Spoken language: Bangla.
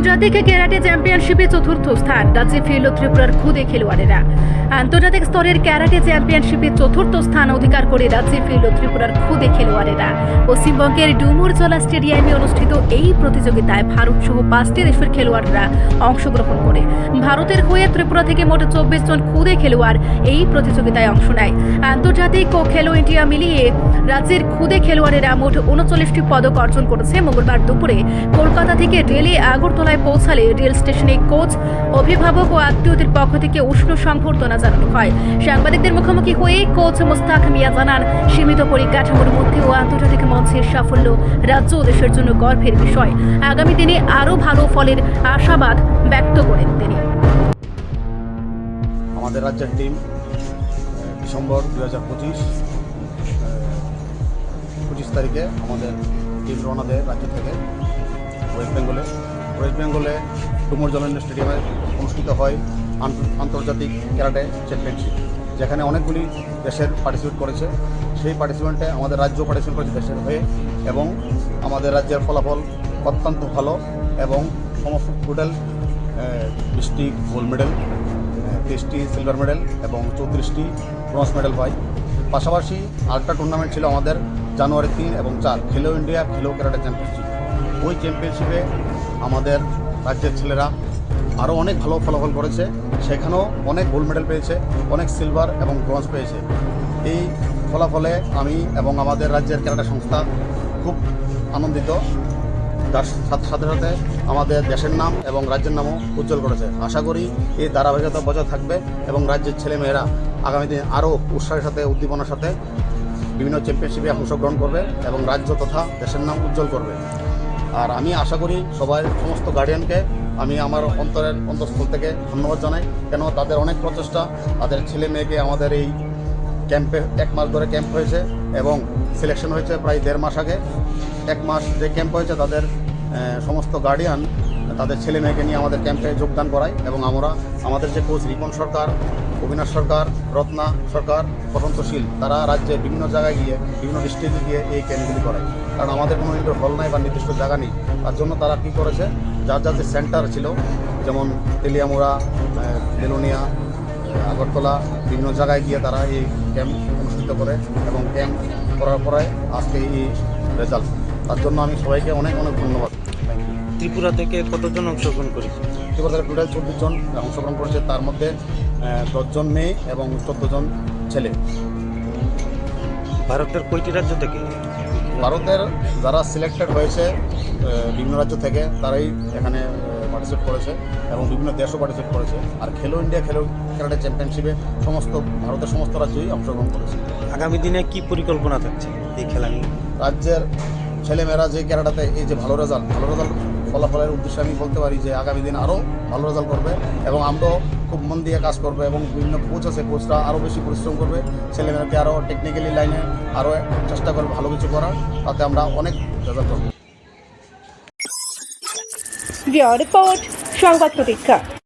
আন্তর্জাতিক ক্যারাটে চ্যাম্পিয়নশিপে চতুর্থ স্থান। রাজ্যে ফিরল ত্রিপুরার খুদে খেলোয়াড়েরা। আন্তর্জাতিক স্তরের ক্যারাটে চ্যাম্পিয়নশিপে চতুর্থ স্থান অধিকার করে রাজ্যে ফিরল ত্রিপুরার খুদে খেলোয়াড়েরা। পশ্চিমবঙ্গের ডুমুরজলা স্টেডিয়ামে অনুষ্ঠিত এই প্রতিযোগিতায় ভারত সহ পাঁচটি দেশের খেলোয়াড়রা অংশগ্রহণ করে। ভারতের হয়ে ত্রিপুরা থেকে মোট চব্বিশ জন খুদে খেলোয়াড় এই প্রতিযোগিতায় অংশ নেয়। আন্তর্জাতিক ও খেলো ইন্ডিয়া মিলিয়ে রাজ্যের খুদে খেলোয়াড়েরা মোট উনচল্লিশটি পদক অর্জন করেছে। মঙ্গলবার দুপুরে কলকাতা থেকে রেলে আগরতলায় পৌঁছালে রেল স্টেশনে কোচ, অভিভাবক ও আত্মীয়দের পক্ষ থেকে উষ্ণ সংবর্ধনা জানানো হয়। সাংবাদিকদের মুখোমুখি হয়ে কোচ মোস্তাক মিয়া জানান, সীমিত পরিকাঠামোর মধ্যে ও আন্তর্জাতিক মঞ্চের সাফল্য রাজ্য ও দেশের জন্য গর্বের বিষয়। আগামী দিনে আরও ভালো ফলের আশাবাদ ব্যক্ত করেন তিনি। আমাদের রাজ্যের টিম, ডিসেম্বর দু হাজার পঁচিশ পঁচিশ তারিখে আমাদের টিম রওনা দেয় রাজ্য থেকে ওয়েস্ট বেঙ্গলে। ওয়েস্ট বেঙ্গলে ডুমুর জলেন্দ্র স্টেডিয়ামে অনুষ্ঠিত হয় আন্ত- আন্তর্জাতিক ক্যারাটে চ্যাম্পিয়নশিপ যেখানে অনেকগুলি দেশের পার্টিসিপেট করেছে। সেই পার্টিসিপেন্টে আমাদের রাজ্য পার্টিসিপেট করেছে দেশের হয়ে এবং আমাদের রাজ্যের ফলাফল অত্যন্ত ভালো এবং সমস্ত টোটাল বিশটি গোল্ড মেডেল তেইশটি সিলভার মেডেল এবং চৌত্রিশটি ব্রোঞ্জ মেডেল পাই পাশাপাশি আরেকটা টুর্নামেন্ট ছিল আমাদের জানুয়ারি তিন এবং চার। খেলো ইন্ডিয়া খেলো ক্যারাটে চ্যাম্পিয়নশিপ ওই চ্যাম্পিয়নশিপে আমাদের রাজ্যের ছেলেরা আরও অনেক ভালো ফলাফল করেছে। সেখানেও অনেক গোল্ড মেডেল পেয়েছে, অনেক সিলভার এবং ব্রোঞ্জ পেয়েছে। এই ফলাফলে আমি এবং আমাদের রাজ্যের ক্যারাটে সংস্থা খুব আনন্দিত। তার সাথে সাথে সাথে আমাদের দেশের নাম এবং রাজ্যের নামও উজ্জ্বল করেছে। আশা করি এই ধারাবাহিকতা বজায় থাকবে এবং রাজ্যের ছেলেমেয়েরা আগামী দিনে আরও উৎসাহের সাথে, উদ্দীপনার সাথে বিভিন্ন চ্যাম্পিয়নশিপে অংশগ্রহণ করবে এবং রাজ্য তথা দেশের নাম উজ্জ্বল করবে। আর আমি আশা করি সবাই সমস্ত গার্ডিয়ানকে আমি আমার অন্তরের অন্তঃস্থল থেকে ধন্যবাদ জানাই। কেন তাদের অনেক প্রচেষ্টা, তাদের ছেলে মেয়েকে আমাদের এই ক্যাম্পে এক মাস ধরে ক্যাম্প হয়েছে এবং সিলেকশন হয়েছে প্রায় দেড় মাস আগে। এক মাস যে ক্যাম্প হয়েছে, তাদের সমস্ত গার্ডিয়ান তাদের ছেলে মেয়েকে নিয়ে আমাদের ক্যাম্পে যোগদান করায় এবং আমরা আমাদের যে কোচ রিপন সরকার, অবিনাশ সরকার, রত্না সরকার বসন্তশীল তারা রাজ্যে বিভিন্ন জায়গায় গিয়ে, বিভিন্ন ডিস্ট্রিক্টে গিয়ে এই ক্যাম্পগুলি করায়। কারণ আমাদের কোনো ইনডোর হল নাই বা নির্দিষ্ট জায়গা নেই। তার জন্য তারা কী করেছে? যার যার যে সেন্টার ছিল, যেমন তেলিয়ামুড়া বেলোনিয়া, আগরতলা, বিভিন্ন জায়গায় গিয়ে তারা এই ক্যাম্প অনুষ্ঠিত করে এবং ক্যাম্প করার পরে আজকে এই রেজাল্ট। তার জন্য আমি সবাইকে অনেক অনেক ধন্যবাদ। ত্রিপুরা থেকে কতজন অংশগ্রহণ করেছে? ত্রিপুরা তারা টোটাল চব্বিশ জন অংশগ্রহণ করেছে তার মধ্যে দশজন মেয়ে এবং চোদ্দ জন ছেলে। ভারতের কয়টি রাজ্য থেকে? ভারতের যারা সিলেক্টেড হয়েছে বিভিন্ন রাজ্য থেকে তারাই এখানে পার্টিসিপেট করেছে এবং বিভিন্ন দেশও পার্টিসিপেট করেছে। আর খেলো ইন্ডিয়া খেলো ক্যারাটে চ্যাম্পিয়নশিপে সমস্ত ভারতের সমস্ত রাজ্যই অংশগ্রহণ করেছে। আগামী দিনে কি পরিকল্পনা থাকছে এই খেলা নিয়ে? রাজ্যের ছেলেমেয়েরা যে ক্যারাটাতে, এই যে ভালো রেজাল্ট ভালো রেজাল্ট ফলাফলের উদ্দেশ্যে আমি বলতে পারি যে আগামী দিন আরও ভালো রেজাল্ট করবে এবং আমরাও খুব মন দিয়ে কাজ করবে এবং বিভিন্ন কোচ আছে কোচরা আরও বেশি পরিশ্রম করবে ছেলেমেয়েরাকে আরও টেকনিক্যালি লাইনে আরও চেষ্টা করবে ভালো কিছু করার, তাতে আমরা অনেক রেজাল্ট করব সংবাদ প্রতীক্ষা।